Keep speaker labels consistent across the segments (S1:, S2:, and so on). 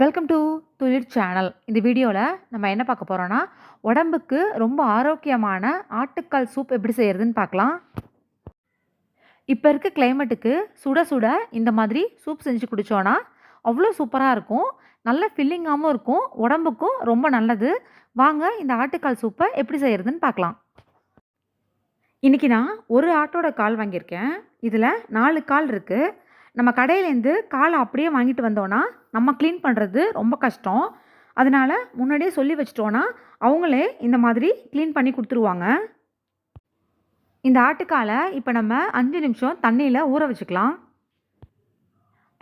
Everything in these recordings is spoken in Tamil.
S1: வெல்கம் டு துளிர் சேனல் இந்த வீடியோவில் நம்ம என்ன பார்க்க போகிறோன்னா உடம்புக்கு ரொம்ப ஆரோக்கியமான ஆட்டுக்கால் சூப் எப்படி செய்கிறதுன்னு பார்க்கலாம். இப்போ இருக்க கிளைமேட்டுக்கு சுட சுட இந்த மாதிரி சூப் செஞ்சு குடித்தோன்னா அவ்வளோ சூப்பராக இருக்கும். நல்ல ஃபில்லிங்காகவும் இருக்கும். உடம்புக்கும் ரொம்ப நல்லது. வாங்க இந்த ஆட்டுக்கால் சூப்பை எப்படி செய்கிறதுன்னு பார்க்கலாம். இன்றைக்கி நான் ஒரு ஆட்டோட கால் வாங்கியிருக்கேன். இதில் நாலு கால் இருக்குது நம்ம கடையிலேருந்து காலை அப்படியே வாங்கிட்டு வந்தோன்னா நம்ம க்ளீன் பண்ணுறது ரொம்ப கஷ்டம். அதனால் முன்னாடியே சொல்லி வச்சிட்டோன்னா அவங்களே இந்த மாதிரி க்ளீன் பண்ணி கொடுத்துருவாங்க. இந்த ஆட்டுக்காலை இப்போ நம்ம அஞ்சு நிமிஷம் தண்ணியில் ஊற வச்சுக்கலாம்.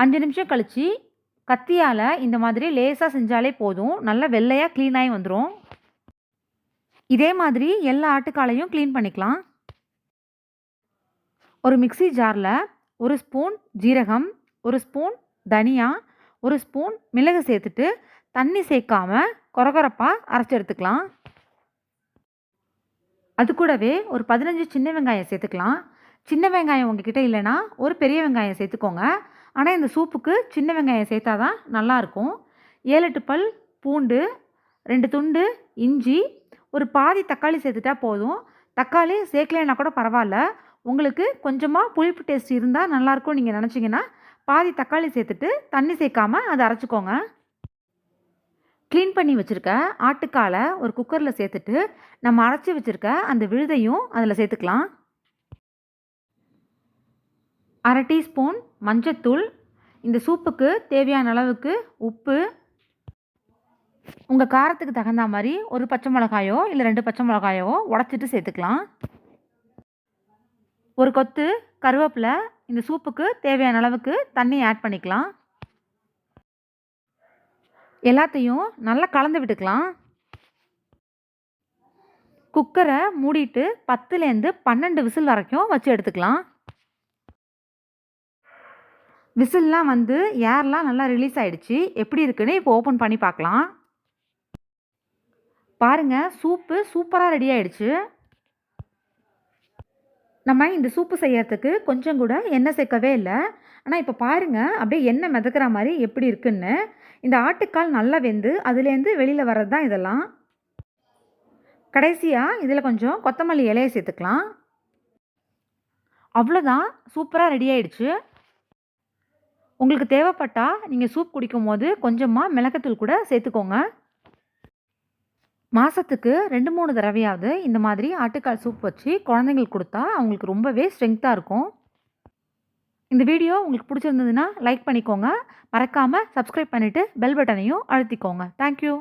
S1: அஞ்சு நிமிஷம் கழித்து கத்தியால் இந்த மாதிரி லேசாக செஞ்சாலே போதும். நல்லா வெள்ளையாக க்ளீனாகி வந்துடும் இதே மாதிரி எல்லா ஆட்டுக்காலையும் க்ளீன் பண்ணிக்கலாம். ஒரு மிக்ஸி ஜாரில் ஒரு ஸ்பூன் ஜீரகம் ஒரு ஸ்பூன் தனியா ஒரு ஸ்பூன் மிளகு சேர்த்துட்டு தண்ணி சேர்க்காம கொரகொரப்பாக அரைச்சி எடுத்துக்கலாம். அது கூடவே ஒரு பதினஞ்சு சின்ன வெங்காயம் சேர்த்துக்கலாம். சின்ன வெங்காயம் உங்ககிட்ட இல்லைன்னா ஒரு பெரிய வெங்காயம் சேர்த்துக்கோங்க. ஆனால் இந்த சூப்புக்கு சின்ன வெங்காயம் சேர்த்தா தான் நல்லாயிருக்கும். ஏழு எட்டு பல் பூண்டு ரெண்டு துண்டு இஞ்சி ஒரு பாதி தக்காளி சேர்த்துட்டா போதும். தக்காளி சேர்க்கலைன்னா கூட பரவாயில்ல. உங்களுக்கு கொஞ்சமாக புளிப்பு டேஸ்ட் இருந்தால் நல்லாயிருக்கும் நீங்கள் நினச்சிங்கன்னா பாதி தக்காளி சேர்த்துட்டு தண்ணி சேர்க்காமல் அதை அரைச்சிக்கோங்க. க்ளீன் பண்ணி வச்சுருக்க ஆட்டுக்காலை ஒரு குக்கரில் சேர்த்துட்டு நம்ம அரைச்சி வச்சுருக்க அந்த விழுதையும் அதில் சேர்த்துக்கலாம். அரை டீஸ்பூன் மஞ்சத்தூள். இந்த சூப்புக்கு தேவையான அளவுக்கு உப்பு. உங்கள் காரத்துக்கு தகுந்த மாதிரி ஒரு பச்சை மிளகாயோ இல்லை ரெண்டு பச்சை மிளகாயோ உடச்சிட்டு சேர்த்துக்கலாம். ஒரு கொத்து கருவேப்பிலை இந்த சூப்புக்கு தேவையான அளவுக்கு தண்ணி ஆட் பண்ணிக்கலாம். எல்லாத்தையும் நல்லா கலந்து விட்டுக்கலாம். குக்கரை மூடிட்டு பத்துலேருந்து பன்னெண்டு விசில் வரைக்கும் வச்சு எடுத்துக்கலாம். விசில்லாம் வந்து ஏர்லாம் நல்லா ரிலீஸ் ஆகிடுச்சு எப்படி இருக்குன்னு இப்போ ஓப்பன் பண்ணி பார்க்கலாம். பாருங்கள் சூப்பு சூப்பராக ரெடி ஆகிடுச்சு நம்ம இந்த சூப்பு செய்யறதுக்கு கொஞ்சம் கூட எண்ணெய் சேர்க்கவே இல்லை. ஆனால் இப்போ பாருங்கள் அப்படியே எண்ணெய் மிதக்கிற மாதிரி எப்படி இருக்குன்னு. இந்த ஆட்டுக்கால் நல்லா வெந்து அதுலேருந்து வெளியில் வர்றது தான் இதெல்லாம். கடைசியாக இதில் கொஞ்சம் கொத்தமல்லி இலையை சேர்த்துக்கலாம். அவ்வளோதான் சூப்பராக ரெடி ஆயிடுச்சு. உங்களுக்கு தேவைப்பட்டால் நீங்கள் சூப் குடிக்கும் போது கொஞ்சமாக மிளகுத்தூள் கூட சேர்த்துக்கோங்க. மாதத்துக்கு ரெண்டு மூணு தடவையாவது இந்த மாதிரி ஆட்டுக்கால் சூப் வச்சு குழந்தைங்களுக்கு கொடுத்தா அவங்களுக்கு ரொம்பவே ஸ்ட்ரென்த்தாக இருக்கும். இந்த வீடியோ உங்களுக்கு பிடிச்சிருந்ததுன்னா லைக் பண்ணிக்கோங்க. மறக்காமல் சப்ஸ்கிரைப் பண்ணிவிட்டு பெல் பட்டனையும் அழுத்திக்கோங்க. தேங்க்யூ